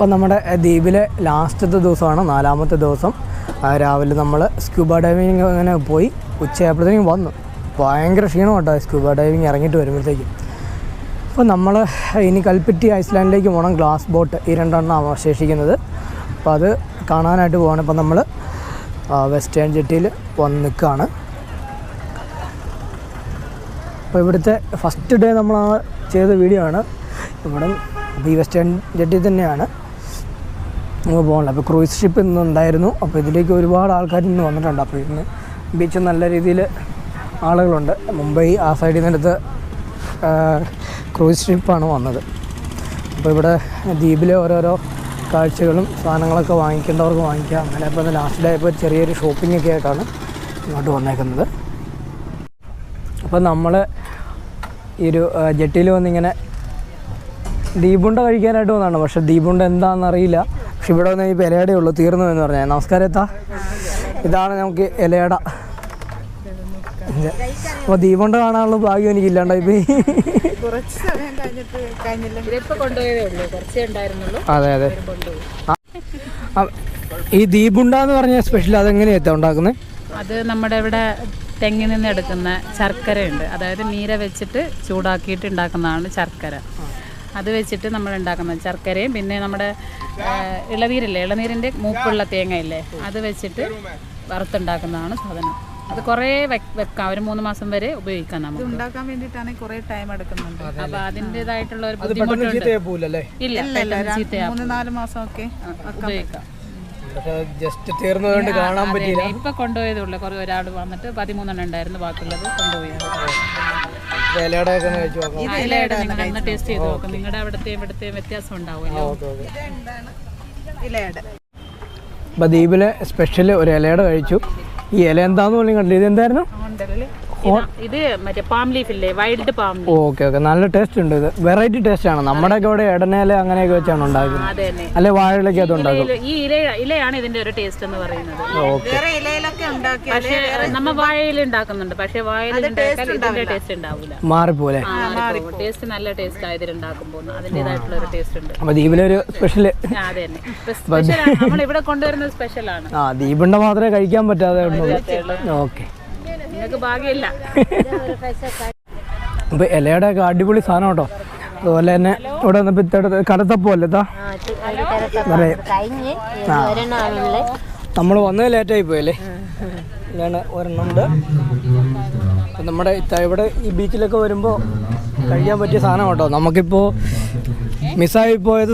ഇപ്പം നമ്മുടെ ദ്വീപിലെ ലാസ്റ്റത്തെ ദിവസമാണ് നാലാമത്തെ ദിവസം. രാവിലെ നമ്മൾ സ്ക്യൂബ ഡൈവിങ് അങ്ങനെ പോയി ഉച്ചയായപ്പോഴത്തേക്കും വന്നു. ഭയങ്കര ക്ഷീണം കേട്ടോ സ്ക്യൂബ ഡൈവിങ് ഇറങ്ങിയിട്ട് വരുമ്പോഴത്തേക്കും. അപ്പോൾ നമ്മൾ ഇനി കൽപ്പറ്റി ഐസ്ലാൻഡിലേക്ക് പോകണം ഗ്ലാസ് ബോട്ട് ഈ രണ്ടെണ്ണം അവശേഷിക്കുന്നത്. അപ്പോൾ അത് കാണാനായിട്ട് പോകണം ഇപ്പം നമ്മൾ വെസ്റ്റേൺ ജെട്ടിയിൽ വന്ന് നിൽക്കുകയാണ്. അപ്പോൾ ഇവിടുത്തെ ഫസ്റ്റ് ഡേ നമ്മൾ ആ ചെയ്ത വീഡിയോ ആണ്. ഇവിടെ ഈ വെസ്റ്റേൺ ജെട്ടി തന്നെയാണ്. നമുക്ക് പോകണ്ട. അപ്പോൾ ക്രൂയിസ് ഷിപ്പ് ഇന്നുണ്ടായിരുന്നു അപ്പോൾ ഇതിലേക്ക് ഒരുപാട് ആൾക്കാർ ഇന്ന് വന്നിട്ടുണ്ട്. അപ്പോൾ ഇന്ന് ബീച്ച് നല്ല രീതിയിൽ ആളുകളുണ്ട്. മുംബൈ ആ സൈഡിൽ നിന്നെടുത്ത് ക്രൂയിസ് ഷിപ്പാണ് വന്നത്. അപ്പോൾ ഇവിടെ ദ്വീപിലെ ഓരോരോ കാഴ്ചകളും സാധനങ്ങളൊക്കെ വാങ്ങിക്കേണ്ടവർക്ക് വാങ്ങിക്കാം. അങ്ങനെ അപ്പോൾ ലാസ്റ്റ് ഡേ ഇപ്പോൾ ചെറിയൊരു ഷോപ്പിംഗ് ഒക്കെ ആയിട്ടാണ് ഇങ്ങോട്ട് വന്നേക്കുന്നത്. അപ്പോൾ നമ്മൾ ഈ ഒരു ജെട്ടിയിൽ വന്നിങ്ങനെ ദീപുണ്ട കഴിക്കാനായിട്ട് വന്നതാണ്. പക്ഷേ ദീപുണ്ട എന്താണെന്ന് അറിയില്ല. പക്ഷെ ഇവിടെ വന്ന് ഇപ്പോൾ ഇലയുടെ ഉള്ളു തീർന്നു എന്ന് പറഞ്ഞാൽ നമസ്കാരം എത്താ ഇതാണ് നമുക്ക് ഇലയട. അപ്പോൾ ദീപുണ്ട കാണാനുള്ള ഭാഗ്യം എനിക്ക് ഇല്ലാണ്ടായി അതെ അതെ. ഈ ദീപുണ്ട എന്ന് പറഞ്ഞ സ്പെഷ്യൽ അതെങ്ങനെയാ ഉണ്ടാക്കുന്നത് അത് നമ്മുടെ ഇവിടെ തെങ്ങിൽ നിന്ന് എടുക്കുന്ന ശർക്കരയുണ്ട്. അതായത് മീര വെച്ചിട്ട് ചൂടാക്കിയിട്ട് ഉണ്ടാക്കുന്നതാണ് ശർക്കര. അത് വെച്ചിട്ട് നമ്മൾ ഉണ്ടാക്കുന്നത് ശർക്കരയും പിന്നെ നമ്മുടെ ഇളനീരില്ലേ? ഇളനീരിന്റെ മൂപ്പുള്ള തേങ്ങയില്ലേ? അത് വെച്ചിട്ട് വറുത്തുണ്ടാക്കുന്നതാണ് സാധനം. അത് കുറേ വെക്കാം. ഒരു മൂന്ന് മാസം വരെ ഉപയോഗിക്കാം നമുക്ക്. ഉണ്ടാക്കാൻ വേണ്ടിയിട്ടാണെങ്കിൽ കുറേ ടൈം എടുക്കുന്നുണ്ട്. അപ്പൊ അതിന്റെതായിട്ടുള്ള ഒരു ബുദ്ധിമുട്ടുണ്ട്. ഇല്ല മൂന്ന് നാല് മാസം മാസമൊക്കെ ഉപയോഗിക്കാം. പക്ഷേ ജസ്റ്റ് തീർന്നതുകൊണ്ട് കാണാൻ പറ്റില്ല പറ്റിയില്ല. ഇപ്പൊ കൊണ്ടുപോയതേ ഉള്ളൂ കുറെ ഒരാൾ വന്നിട്ട് പതിമൂന്നെണ്ണം ഉണ്ടായിരുന്നു ബാക്കിയുള്ളത് കൊണ്ടുപോയി. ഇലയുടെ ഒക്കെ ഒന്ന് കഴിച്ചു നോക്കാം. അതിലായിട്ട് നിങ്ങൾ ഒന്ന് ടേസ്റ്റ് ചെയ്ത് നോക്കും. നിങ്ങളുടെ അവിടുത്തെ ഇവിടുത്തെ വ്യത്യാസം ഉണ്ടാവുമല്ലോ ഓക്കെ ഓക്കെ. ഇലയുടെ. അപ്പോൾ ദ്വീപിലെ സ്പെഷ്യൽ ഒരു ഇലയുടെ കഴിച്ചു. ഈ ഇല എന്താന്ന് പോലും കണ്ടില്ല. ഇത് എന്തായിരുന്നു ഇത് ഇത് മറ്റേ പാം ലീഫ് ഇല്ലേ? Wild palm leaf okay okay നല്ല ടേസ്റ്റ് ഉണ്ട് ഇത്. വെറൈറ്റി ടേസ്റ്റ് ആണ്. നമ്മുടെ ഇവിടെ ഇടനേല അങ്ങനെയൊക്കെ വെച്ചാണ് ഉണ്ടാക്കുന്നത്. അല്ലെ വാഴയിലൊക്കെ അത് ഉണ്ടാക്കും. ഈ ഇല ഇലയാണ് ഇതിന്റെ ഒരു ടേസ്റ്റ് എന്ന് പറയുന്നത്. ഓക്കെ വേറെ ഇലയിലൊക്കെ ഉണ്ടാക്കി പക്ഷേ നമ്മ വാഴയിൽ ഉണ്ടാക്കുന്നുണ്ട്. പക്ഷേ വാഴയിൽ ഉണ്ടാക്കാൻ ഇതിന്റെ ടേസ്റ്റ് ഉണ്ടാവില്ല മാറിപ്പോലെ ടേസ്റ്റ് നല്ല ടേസ്റ്റ് ആയത് ഉണ്ടാക്കുമ്പോൾ. അതിന്റെതായിട്ടുള്ള ഒരു ടേസ്റ്റ് ഉണ്ട്. അപ്പോൾ ദ്വീപിലെ ഒരു സ്പെഷ്യൽ അതെ തന്നെ സ്പെഷ്യലാണ് നമ്മൾ ഇവിടെ കൊണ്ടുവരുന്നത് സ്പെഷ്യലാണ് ആ ദീപിന്റെ മാത്രമേ കഴിക്കാൻ പറ്റാതെ ഉള്ളൂ. ഓക്കെ നിങ്ങൾക്ക് ഭാഗ്യമില്ല. ഇലയുടെ ഒക്കെ അടിപൊളി സാധനം കേട്ടോ. അതുപോലെ തന്നെ ഇവിടെ വന്നപ്പോൾ നമ്മൾ നമ്മൾ വന്നത് ലേറ്റായി പോയല്ലേ ഇതാണ് ഒരെണ്ണമുണ്ട് അപ്പം നമ്മുടെ ഇവിടെ ഈ ബീച്ചിലൊക്കെ വരുമ്പോ കഴിക്കാൻ പറ്റിയ സാധനം കേട്ടോ. നമുക്കിപ്പോൾ മിസ്സായി പോയത്